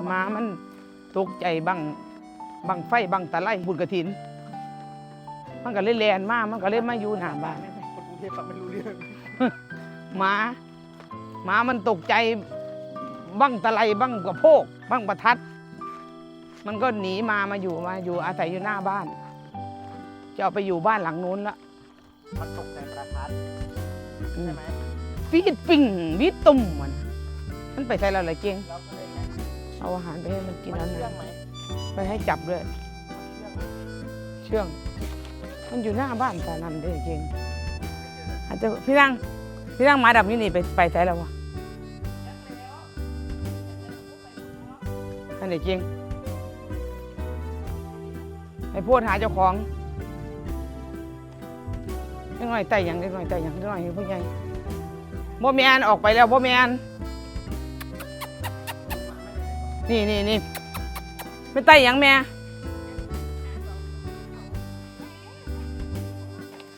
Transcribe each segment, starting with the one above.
ระวังหมามันตกใจบังบังไฟบังตะไลบุญกระถิน มันก็เลยแลนมามันก็เลยมาอยู่หน้าบ้านไม่ไม่คนกรุงเทพฟังไม่รู้เรื่องหมาหมามันตกใจบังตะไลบังกระโพกบังประทัด มันก็หนีมามาอยู่มาอยู่อาศัยอยู่หน้าบ้าน จะเอาไปอยู่บ้านหลังนู้นละมันตกใจประทัดอืมใช่ไหมปีดปิ่งวิดตุ่มมันมันไปใส่เราอะไรเก่ง แล้วก็เลยไง เอาอาหารไปให้มันกินมันแล้วเชื่องนะไหมไปให้จับด้วยเชื่องไหมเชื่อง มันอยู่หน้าบ้านตานันเด้อเก่งอาจจะพี่นั่งพี่นั่งหมาดับนี่นี่ไปไปใส่แล้ววะอันไหนเก่งให้พูดหาเจ้าของเล็กน้อยไต่หยังเล็กน้อยไต่หยังเล็กน้อยเห็นผู้ใหญ่บ่แมนออกไปแล้วบ่แมน นี่นี่นี่ไม่ไต่ยังแม่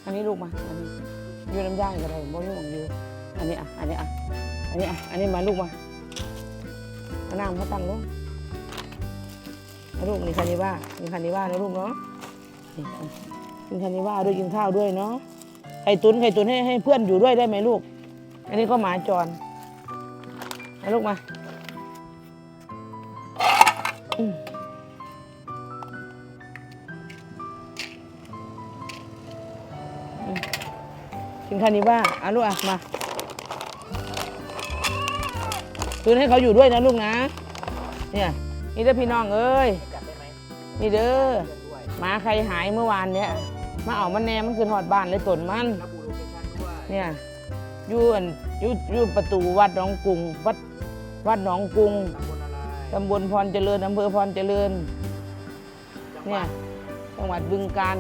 อันนี้ลูกมา อันนี้อยูน้ำย่างก็ได้บ่ยุ่งอยู่อันนี้อะ อันนี้อะ อันนี้อะ อันนี้มาลูกมาเอาน้ำเขาตั้งลงเอาลูกนี่คานิว่านี่คานิว่านะลูกเนาะกินคานิว่าด้วยกินข้าวด้วยเนาะ ไข่ตุนไข่ตุนให้ให้เพื่อนอยู่ด้วยได้ไหมลูก อันนี้ก็หมาจรเอาลูกมา กินคานิว่าอะลูกอะ มาคืนให้เขาอยู่ด้วยนะลูกนะ เนี่ย นี่เด้อพี่น้องเอ้ย นี่เด้อหมาใครหายเมื่อวานเนี่ย มาเอามันแน่มันคือหอดบ้านเลยตนมันมั่นเนี่ยยู่อันยู่ยู่ประตูวัดหนองกรุงวัดวัดหนองกรุง ตำบลอะไรตำบลพรเจริญอำเภอพรเจริญจังหเนี่วัยดจังหวัดบึงกาฬ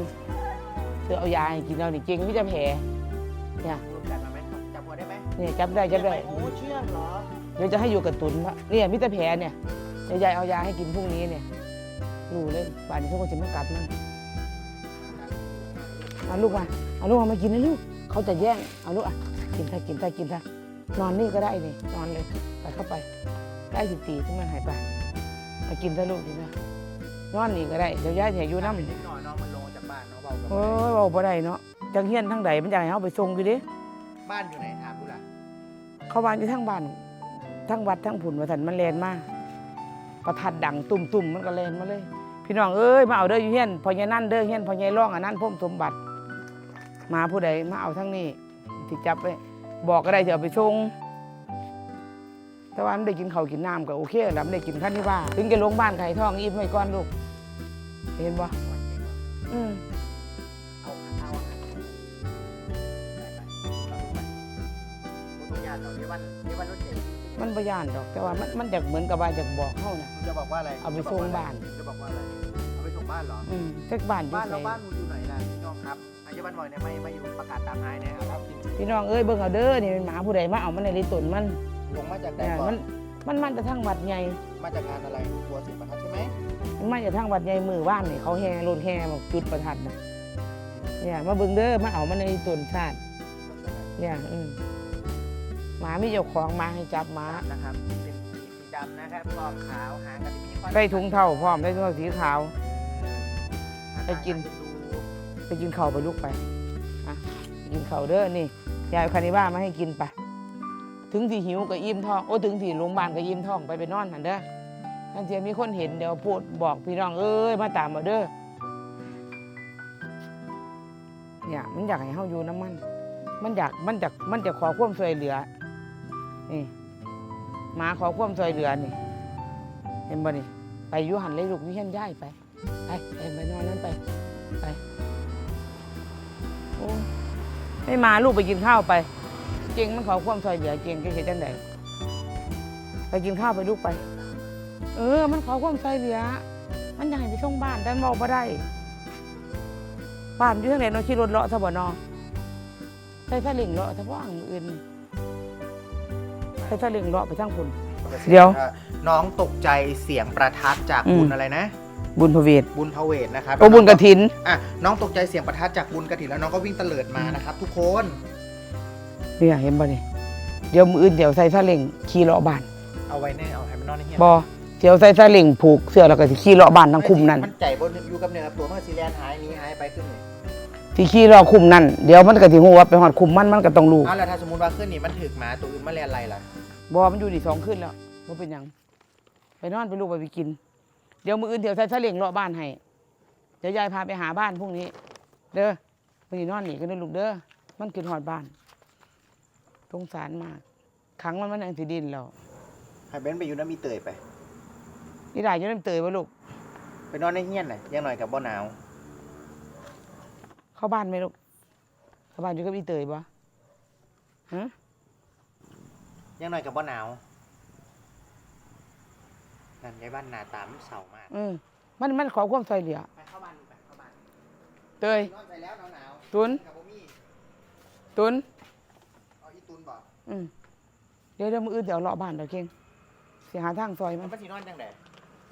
เธอเอายาให้กินเอานี่เก่งที่จะแผลเนี่ยรวมกันมาไหมจับหัวได้ไหมเนี่ยจับได้จับได้โอ้เชื่องเหรอเดี๋ยวจะให้อยู่กับตุนละเนี่ยมิตรแผลเนี่ยเดี๋ยวยายเอายาให้กินพรุ่งนี้เนี่ยรู้เลยป่านนี้ทุกคนจะมากัดมันเอาลูกมาเอาลูกมามากินนะลูกเขาจะแย่งเอาลูกอะกินท่ากินท่ากินท่านอนนี่ก็ได้นี่นอนเลยไปเข้าไป ได้สิบตีถึงมันหายไปมากินท่าลูกกินท่านอนนี่ก็ได้เดี๋ยวยายจะอยู่น้ำนิดหน่อยน้องมันลงจากบ้านเนาะเบากับโอ้ยบอกบ่ได้เนาะจังเฮียนทั้งใดมันอยากให้เขาไปส่งอยู่ดิบ้านอยู่ไหนถามดูล่ะเขาบ้านอยู่ทั้งบ้านทั้งวัดทั้งผุนวัสันมันแลนมาประทัดดังตุ่มตุ่มๆมันก็แลนมาเลย พี่น้องเอ้ยมาเอาเด้ออยู่เฮียนพอใหญ่นั่นเด้อเฮียนพอใหญ่ร่องอันนั้นพ่มสมบัติมาผู้ใดมาเอาทั้งนี้ที่จับไปบอกก็ได้จะเอาไปส่ง แต่ว่ามันได้กินข้าวกินน้ำก็โอเคแล้วมันได้กินข้าวที่ว่า ถึงจะลงบ้านไข่ทองอิ่มไว้ก่อนลูก เห็นบ่อืมเอาเอาไปไปโอ้ทุกอย่างเราเรียกว่าเรียกว่ารถเก๋งมันบ่ย่านดอก แต่ว่ามันมันอยากเหมือนกับว่าอยากบอกเขานะคุณจะบอกว่าอะไรเอาไปส่งบ้าน จะบอกว่าอะไร เอาไปส่งบ้านเหรอ อืมเทกบ้านอยู่บ้านไสเราบ้านมูอยู่ไหนล่ะพี่น้องครับอายุบ้านบ่อยเนี่ยไม่ไม่อยู่ประกาศตามนายนะครับครับพี่น้องเอ้ยเบิ่งเอาเด้อนี่เป็นหมาผู้ใดมาเอามันในลิตนมัน ลงมาจากไหนเนี่ยก่อมันนมันมันจะทั้งวัดใหญ่มาจากงานอะไรตัวสิบประทัดใช่ไหมมันมาจากทั้งวัดใหญ่มือว่านนี่เขาแห่รถแห่บอกจุดประทัดนะเนี่ยมาเบิ่งเด้อมาเอามันในลิตนชาติ เนี่ยอืมหมามีเจ้าของมาให้จับหมานะครับเป็นสีสีดำนะครับกรอบขาวหางกันมีใส่ถุงเท้าพร้อมใส่ถุงเท้าสีขาว ไปกินดูไปกินข้าวไปลูกไปอะไปกินข้าวเด้อนี่ยายเอาคานิบ้ามาให้กินไป ถึงที่หิวก็อิ่มท้องโอ้ถึงที่โรงพยาบาลก็อิ่มท้องไปไปนอนหันเด้อท่านเทียมีคนเห็นเดี๋ยวพูดบอกพี่น้องเอ้ยมาตามมาเด้อเนี่ยมันอยากให้เฮาอยู่น้ำมัน มันอยากมันอยากมันจะขอความช่วยเหลือนี่หมาขอความช่วยเหลือนี่ เห็นบ่นี่ไปยู่หันเลยลูกนี่ฉันย้ายไปไปไปไปนอนนั้นไปไปโอ้ไม่มาลูกไปกินข้าวไป เจงมันขอความซอยเหลือเจงจะเห็นจังไดไปกินข้าวไปลูกไป เออ มันขอความซอยเหลือ มันอยากให้ไปส่งบ้านแต่มันบอกบ่ได้บ้านอยู่ทางไหนเนาะขี่รถเลาะซะบ่เนอใส่สลิงเลาะซะบ่อังอื่นใส่สลิงเลาะไปทางพุ่นเดี๋ยวน้องตกใจเสียงประทัดจากอืม บุญอะไรนะ บุญพระเวทบุญพระเวทนะครับโอ้บุญกระถิน อะน้องตกใจเสียงประทัดจากบุญกระถินแล้วน้องก็วิ่งเตลิดมานะครับทุกคน เนี่ยเห็นบ่นี่เดี๋ยวมืออื่นเดี๋ยวใส่สลิงขี่เลาะบ้านเอาไว้ในเอาให้มันนอนในเฮียบอเที่ยวใส่ซาเล้งผูกเสื้อแล้วก็สิขี่เลาะบ้านทั้งคุมนั่นมันใจบนอยู่กับเนื้อครับตัวเมื่อซีแลนหายหนี้หายไปขึ้นนี่สิขี่เลาะคุมนั่นเดี๋ยวมันก็สิฮู้ว่าไปฮอดคุมมันมันก็ต้องรู้เอาแล้วถ้าสมมติว่าขึ้นนี่มันถึกหมาตัวอื่นมาแลนไรล่ะบ่มันอยู่นี่สองคืนแล้วบ่เป็นหยังไปนอนไปลูกไปไปกิน เดี๋ยวมื้ออื่นเดี๋ยวใส่ซาเล้งเลาะบ้านให้เดี๋ยวยายพาไปหาบ้านพรุ่งนี้ เด้อมื้อนี้นอนนี่ก็เด้อลูกเด้อมันขึ้นฮอดบ้าน สงสารมากขังมันมันยังสิดินแล้วให้เบนไปอยู่น้ำมีเตยไปนี่ได้อยู่นำเตยบ่ลูก ไปนอนในเฮียนน่ะยังหน่อยกับบ่หนาว เข้าบ้านไหมลูกเข้าบ้านอยู่กับอีเตยบ่ฮะยังหน่อยกับบ่หนาว นั่นยายบ้านหน้าตามนเศร้ามากเออมันมันขอความช่วยเหลือไปเข้าบ้านดูไปเข้าบ้านเตยนอนไปแล้วหนาวตุนๆกับบ่มี ตุนเอาอีตุนบ อกอืมเดี๋ยวเดี๋ยวมืออื่นเดี๋ยวเลาะบ้านเดี๋ยวเก่งสิหาทางซอยมัมันนเป็นสีนอนจังได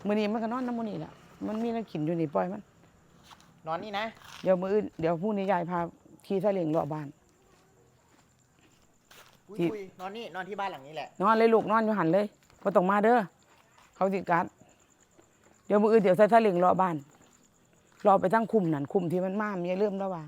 มื้อนี้มันก็นอนน้ำมื้อนี้แหละมันมีน้ำกินอยู่นี่ปล่อยมัน นอนนี่นะเดี๋ยวมื้ออื่นเดี๋ยวพรุ่งนี้ยายพาขี่ซาเล้งเลาะบ้านคุยที่คุยนอนนี่นอนที่บ้านหลังนี้แหละนอนเลยลูกนอนอยู่หันเลยบ่ต้องมาเด้อเขาสิกัดเดี๋ยวมื้ออื่นเดี๋ยวใส่ซาเล้งเลาะบ้านเลาะไปทั้งคุมนั่นคุมที่มันมามีเริ่มแล้วว่า